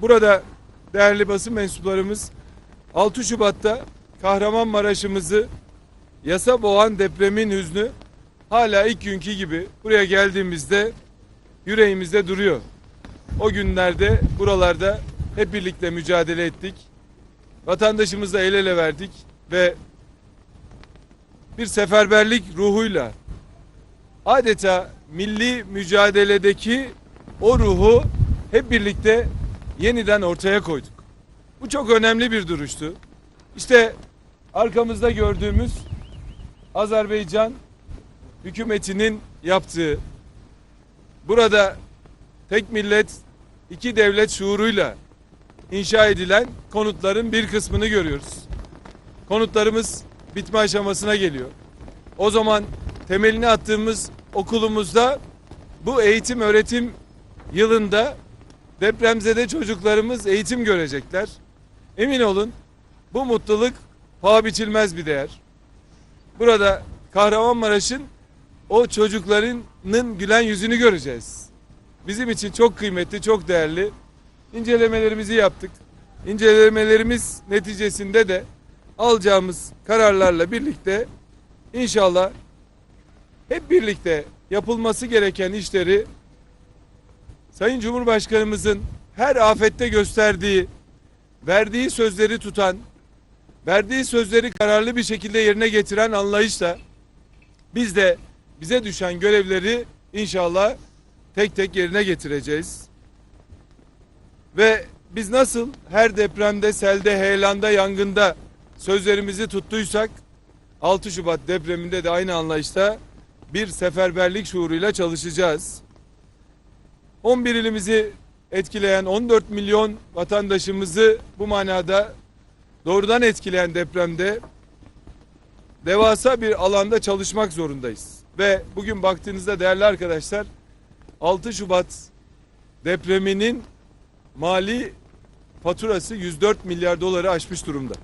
burada değerli basın mensuplarımız 6 Şubat'ta Kahramanmaraş'ımızı yasa boğan depremin hüznü hala ilk günkü gibi buraya geldiğimizde yüreğimizde duruyor. O günlerde buralarda hep birlikte mücadele ettik. Vatandaşımızla el ele verdik ve bir seferberlik ruhuyla adeta milli mücadeledeki o ruhu hep birlikte yeniden ortaya koyduk. Bu çok önemli bir duruştu. İşte arkamızda gördüğümüz Azerbaycan hükümetinin yaptığı burada tek millet iki devlet şuuruyla inşa edilen konutların bir kısmını görüyoruz. Konutlarımız bitme aşamasına geliyor. O zaman temelini attığımız okulumuzda bu eğitim öğretim yılında depremzede çocuklarımız eğitim görecekler. Emin olun bu mutluluk paha biçilmez bir değer. Burada Kahramanmaraş'ın o çocuklarının gülen yüzünü göreceğiz. Bizim için çok kıymetli, çok değerli. İncelemelerimizi yaptık. İncelemelerimiz neticesinde de alacağımız kararlarla birlikte inşallah hep birlikte yapılması gereken işleri Sayın Cumhurbaşkanımızın her afette gösterdiği, verdiği sözleri tutan, verdiği sözleri kararlı bir şekilde yerine getiren anlayışla biz de bize düşen görevleri inşallah tek tek yerine getireceğiz. Ve biz nasıl her depremde, selde, heyelanda, yangında sözlerimizi tuttuysak 6 Şubat depreminde de aynı anlayışta bir seferberlik şuuruyla çalışacağız. 11 ilimizi etkileyen 14 milyon vatandaşımızı bu manada doğrudan etkileyen depremde devasa bir alanda çalışmak zorundayız. Ve bugün baktığınızda değerli arkadaşlar 6 Şubat depreminin mali faturası 104 milyar doları aşmış durumda.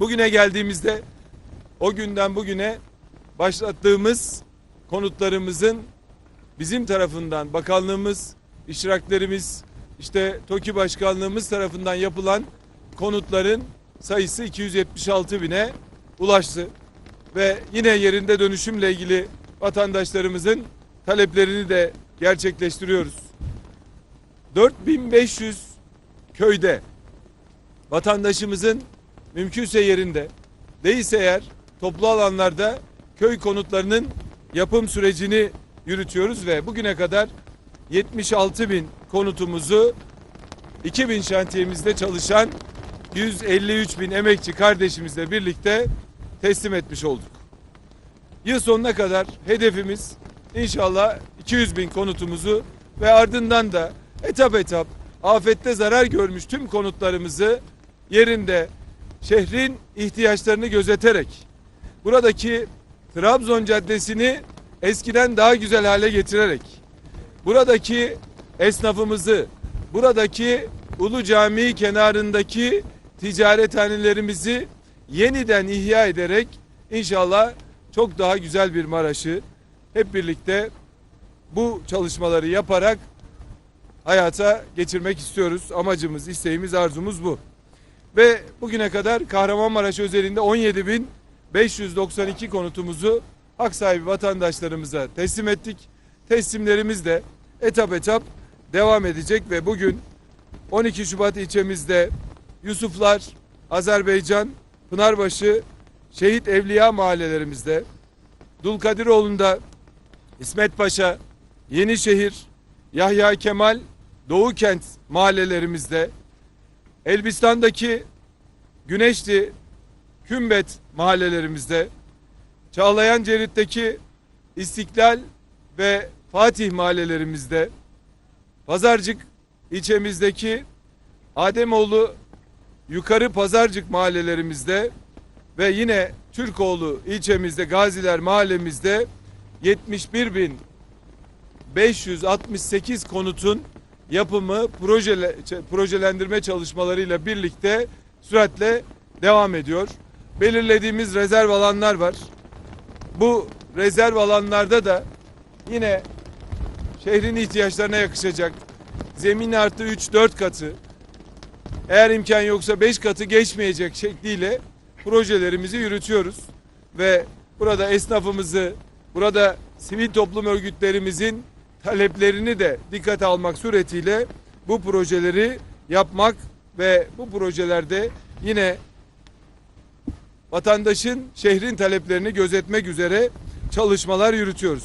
Bugüne geldiğimizde o günden bugüne başlattığımız konutlarımızın bizim tarafından bakanlığımız, iştiraklerimiz, işte TOKİ başkanlığımız tarafından yapılan konutların sayısı 276 bine ulaştı. Ve yine yerinde dönüşümle ilgili vatandaşlarımızın taleplerini de gerçekleştiriyoruz. 4500 köyde vatandaşımızın mümkünse yerinde değilse eğer toplu alanlarda köy konutlarının yapım sürecini yürütüyoruz ve bugüne kadar 76 bin konutumuzu 2000 şantiyemizde çalışan 153 bin emekçi kardeşimizle birlikte teslim etmiş olduk. Yıl sonuna kadar hedefimiz inşallah 200 bin konutumuzu ve ardından da etap etap afette zarar görmüş tüm konutlarımızı yerinde şehrin ihtiyaçlarını gözeterek buradaki Trabzon Caddesi'ni eskiden daha güzel hale getirerek buradaki esnafımızı, buradaki Ulu Cami kenarındaki ticarethanelerimizi yeniden ihya ederek inşallah çok daha güzel bir Maraş'ı hep birlikte bu çalışmaları yaparak hayata geçirmek istiyoruz. Amacımız, isteğimiz, arzumuz bu. Ve bugüne kadar Kahramanmaraş özelinde 17.592 konutumuzu hak sahibi vatandaşlarımıza teslim ettik. Teslimlerimiz de etap etap devam edecek ve bugün 12 Şubat ilçemizde Yusuflar, Azerbaycan, Pınarbaşı, Şehit Evliya mahallelerimizde, Dulkadiroğlu'nda, İsmet Paşa, Yenişehir, Yahya Kemal, Doğu Kent mahallelerimizde, Elbistan'daki Güneşli, Kümbet mahallelerimizde, Çağlayan Cerit'teki İstiklal ve Fatih mahallelerimizde, Pazarcık ilçemizdeki Ademoğlu Yukarı Pazarcık mahallelerimizde ve yine Türkoğlu ilçemizde Gaziler mahallemizde 71 bin 568 konutun yapımı projele, projelendirme çalışmalarıyla birlikte süratle devam ediyor. Belirlediğimiz rezerv alanlar var. Bu rezerv alanlarda da yine şehrin ihtiyaçlarına yakışacak zemin artı 3-4 katı eğer imkan yoksa 5 katı geçmeyecek şekliyle projelerimizi yürütüyoruz. Ve burada esnafımızı, burada sivil toplum örgütlerimizin taleplerini de dikkate almak suretiyle bu projeleri yapmak ve bu projelerde yine vatandaşın şehrin taleplerini gözetmek üzere çalışmalar yürütüyoruz.